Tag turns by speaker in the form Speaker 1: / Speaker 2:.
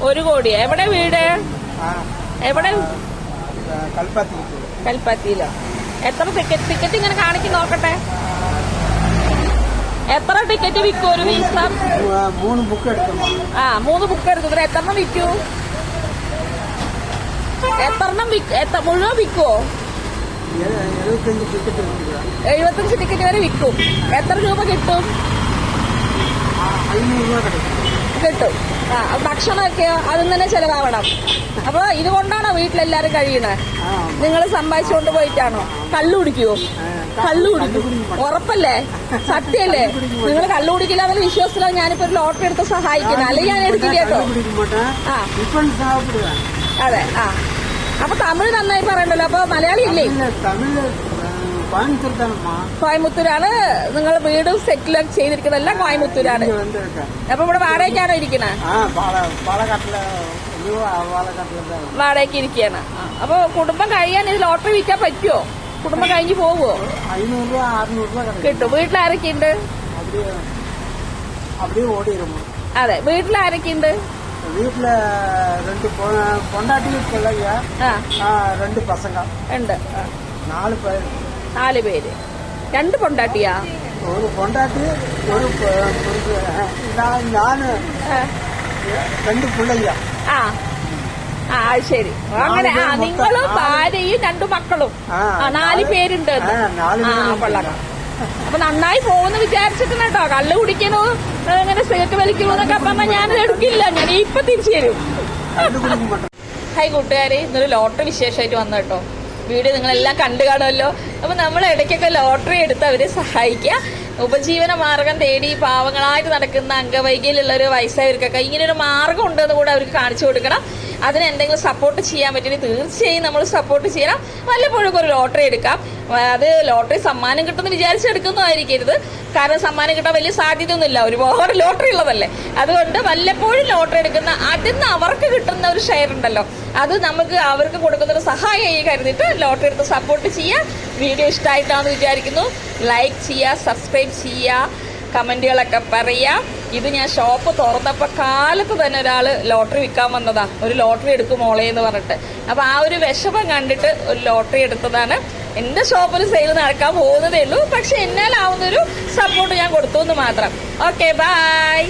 Speaker 1: ഒരു കോടി. എവിടെ വീട്? എവിടെ? കൽപ്പത്തിയിലോ? എത്ര ടിക്കറ്റ് ടിക്കറ്റ് ഇങ്ങനെ കാണിച്ചു നോക്കട്ടെ. എത്ര ടിക്കറ്റ് വിൽക്കും ഒരു ദിവസം?
Speaker 2: മൂന്ന് ബുക്ക്
Speaker 1: ആ മൂന്ന് ബുക്ക് എടുത്തത് എത്രണ്ണം വിൽക്കൂ? എത്രണ്ണം എത്ര മുഴുവൻ വിൽക്കുവോ?
Speaker 2: എ- എഴുപത്തഞ്ച് ടിക്കറ്റ്
Speaker 1: എഴുപത്തഞ്ച് ടിക്കറ്റ് വരെ വിൽക്കും. എത്ര രൂപ കിട്ടും?
Speaker 2: അഞ്ഞൂറ് രൂപ കിട്ടും.
Speaker 1: കിട്ടും. ആ ഭക്ഷണമൊക്കെ അതും തന്നെ ചെലവാകണം അപ്പോൾ ഇതുകൊണ്ടാണോ വീട്ടിലെല്ലാരും
Speaker 2: കഴിയുന്നത്
Speaker 1: നിങ്ങൾ സമ്പാദിച്ചുകൊണ്ട് പോയിട്ടാണോ? കള്ളു കുടിക്കുവോ? കള്ളു കുടിക്കും. ഉറപ്പല്ലേ? സത്യല്ലേ നിങ്ങൾ കള്ളു കുടിക്കില്ല എന്നുള്ള വിശ്വാസത്തിലാണ് ഞാനിപ്പോ ഒരു ലോട്ടറി എടുത്ത് സഹായിക്കുന്നത്. അല്ലെങ്കിൽ ഞാൻ എടുക്കില്ല കേട്ടോ. ആ. അതെ ആ. അപ്പൊ തമിഴ് നന്നായി പറയണ്ടല്ലോ. അപ്പൊ മലയാളി ഇല്ലേ?
Speaker 2: തമിഴ് தமிழ் கோயம்புத்தூர் தானம்மா
Speaker 1: കോയമ്പത്തൂരാണ് നിങ്ങൾ വീട് സെറ്റിൽ ചെയ്തിരിക്കുന്നത് എല്ലാം കോയമ്പത്തൂരാണ്
Speaker 2: இங்க வந்திருக்கேன்
Speaker 1: അപ്പൊ ഇവിടെ വാടകയ്ക്കാണോ ഇരിക്കണേ
Speaker 2: ஆ பால பாலக்காட்டுல இதுவும் பாலக்காட்டுல தான்
Speaker 1: വാടകയ്ക്ക് ഇരിക്കുകയാണ് അപ്പൊ കുടുംബം കഴിയാൻ ഇത് ലോട്ടറി വിൽക്കാൻ പറ്റുമോ കുടുംബം കഴിഞ്ഞ് പോവോ
Speaker 2: ஐநூறு ரூபா அறுநூறு ரூபா கிடைக்கும்
Speaker 1: കിട്ടും വീട്ടിലാരൊക്കെ ഉണ്ട്
Speaker 2: அப்படியே அப்படியே ஓடிடும்
Speaker 1: അതെ വീട്ടിലാരൊക്കെ
Speaker 2: வீட்டுல ரெண்டு பொ- பொண்டாட்டியும் பிள்ளைங்க
Speaker 1: ആ
Speaker 2: ஆ, ரெண்டு பசங்க
Speaker 1: ഉണ്ട് ആ,
Speaker 2: நாலு பேர்
Speaker 1: നാല് പേര്. രണ്ട് പൊണ്ടാട്ടിയാ?
Speaker 2: ഒരു പൊണ്ടാട്ടി ഒരു ഞാൻ രണ്ട് പിള്ളയ്യ
Speaker 1: ആ. ആ ശരി. അങ്ങനെ ആ നിങ്ങളും ഭാര്യയും രണ്ടു മക്കളും.
Speaker 2: ആ
Speaker 1: നാല് പേരുണ്ട് അപ്പൊ നന്നായി പോകുന്നു വിചാരിച്ചിട്ടുണ്ട് കേട്ടോ. കള്ള് കുടിക്കണോ ഇങ്ങനെ സിഗരറ്റ് വലിക്കണോന്നൊക്കെ പറഞ്ഞാൽ ഞാനത് എടുക്കില്ല. ഞാൻ ഇപ്പൊ തിരിച്ചു തരും. ഹായ് കൂട്ടുകാരെ ഇന്നൊരു ലോട്ടറി വിശേഷമായിട്ട് വന്നു കേട്ടോ. വീഡിയോ നിങ്ങളെല്ലാം കണ്ടു കാണുമല്ലോ. അപ്പൊ നമ്മൾ ഇടയ്ക്കൊക്കെ ലോട്ടറി എടുത്ത് അവരെ സഹായിക്കുക. ഉപജീവന മാർഗം തേടി പാവങ്ങളായിട്ട് നടക്കുന്ന അംഗവൈകല്യമുള്ള ഒരു വയസ്സായവർക്കൊക്കെ ഇങ്ങനെ ഒരു മാർഗം ഉണ്ടെന്ന് കൂടെ അവർക്ക് കാണിച്ചു കൊടുക്കണം. അതിന് എന്തെങ്കിലും സപ്പോർട്ട് ചെയ്യാൻ പറ്റില്ല തീർച്ചയായും നമ്മൾ സപ്പോർട്ട് ചെയ്യണം. വല്ലപ്പോഴും ഒരു ലോട്ടറി എടുക്കാം. അത് ലോട്ടറി സമ്മാനം കിട്ടുമെന്ന് വിചാരിച്ചെടുക്കുന്നതായിരിക്കരുത്. കാരണം സമ്മാനം കിട്ടാൻ വലിയ സാധ്യതയൊന്നുമില്ല. ഒരുപാട് ലോട്ടറി ഉള്ളതല്ലേ. അതുകൊണ്ട് വല്ലപ്പോഴും ലോട്ടറി എടുക്കുന്ന അതിൽ നിന്ന് അവർക്ക് കിട്ടുന്ന ഒരു ഷെയർ ഉണ്ടല്ലോ. അത് നമുക്ക് അവർക്ക് കൊടുക്കുന്ന ഒരു സഹായമായി കരുതിയിട്ട് ലോട്ടറി എടുത്ത് സപ്പോർട്ട് ചെയ്യുക. വീഡിയോ ഇഷ്ടമായിട്ടാണെന്ന് വിചാരിക്കുന്നു. ലൈക്ക് ചെയ്യുക സബ്സ്ക്രൈബ് ചെയ്യുക കമന്റുകളൊക്കെ പറയാം ഇത് ഞാൻ ഷോപ്പ് തുറന്നപ്പോൾ കാലത്ത് തന്നെ ഒരാൾ ലോട്ടറി വിൽക്കാൻ വന്നതാണ് ഒരു ലോട്ടറി എടുക്കും മോളേ എന്ന് പറഞ്ഞിട്ട്. അപ്പോൾ ആ ഒരു വിഷമം കണ്ടിട്ട് ഒരു ലോട്ടറി എടുത്തതാണ്. എന്റെ ഷോപ്പിൽ സെയിൽ നടക്കാൻ പോകുന്നതേ ഉള്ളൂ. പക്ഷെ എന്നാലാവുന്നൊരു സപ്പോർട്ട് ഞാൻ കൊടുത്തു എന്ന് മാത്രം. Okay bye